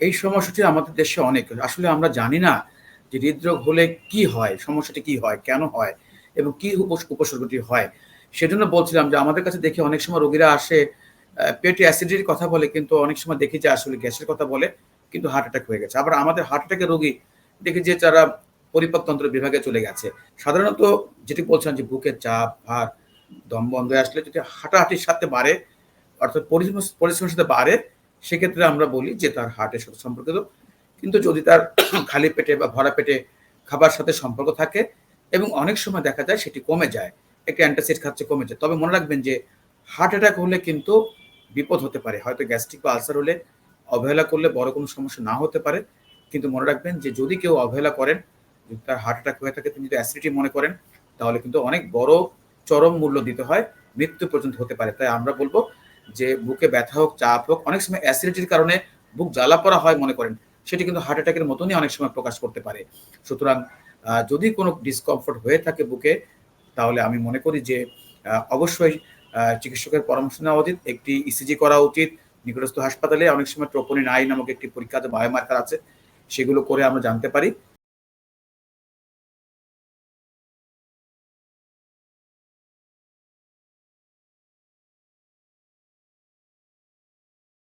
এই সমস্যাটি আমাদের দেশে অনেক। আসলে আমরা জানি না যে হৃদরোগ হলে কি হয়, সমস্যাটি কি হয়, কেন হয় এবং কি উপস- উপসর্গটি হয়। সেজন্য বলছিলাম যে আমাদের কাছে দেখি অনেক সময় রোগীরা আসে পেটে অ্যাসিডিটির কথা বলে কিন্তু অনেক সময় দেখি যে আসলে গ্যাসের কথা বলে কিন্তু হার্ট অ্যাটাক হয়ে গেছে। আবার আমাদের হার্ট অ্যাটাকের রোগী দেখি যে যারা পরিপাকতন্ত্র বিভাগে চলে গেছে। সাধারণত যেটি বলছিলাম যে বুকের চাপ ভার দম বন্ধ আসলে যদি হাঁটাহাঁটির সাথে বাড়ে, অর্থাৎ পরিশ্রম, পরিশ্রমের সাথে বাড়ে সেক্ষেত্রে আমরা বলি যে তার হার্টের সাথে সম্পর্কিত। কিন্তু যদি তার খালি পেটে বা ভরা পেটে খাবার সাথে সম্পর্ক থাকে এবং অনেক সময় দেখা যায় সেটি কমে যায়, একটা অ্যান্টাসিড খাচ্ছে, কমে যায়, তবে মনে রাখবেন যে হার্ট অ্যাটাক হলে কিন্তু বিপদ হতে পারে। হয়তো গ্যাস্ট্রিক বা আলসার হলে অবহেলা করলে বড় কোনো সমস্যা না হতে পারে। কিন্তু মনে রাখবেন যে যদি কেউ অবহেলা করেন, যদি তার হার্ট অ্যাটাক হয়ে থাকে, তিনি যদি অ্যাসিডিটি মনে করেন, তাহলে কিন্তু অনেক বড় চরম মূল্য দিতে হয়, মৃত্যু পর্যন্ত হতে পারে। তাই আমরা বলব যে বুকে ব্যথা হোক, চাপ হোক, অনেক সময় অ্যাসিডিটির কারণে বুক জ্বালা পড়া হয় মনে করেন। সেটি কিন্তু হার্ট অ্যাটাকের মতনই অনেক সময় প্রকাশ করতে পারে। সুতরাং যদি কোনো ডিসকমফোর্ট হয়ে থাকে বুকে, তাহলে আমি মনে করি যে অবশ্যই চিকিৎসকের পরামর্শ নেওয়া উচিত। একটি ইসিজি করা উচিত। নিকটস্থ হাসপাতালে অনেক সময় ট্রোপোনিন আই নামক একটি পরীক্ষা বায়োমার্কার আছে, সেগুলো করে আমরা জানতে পারি।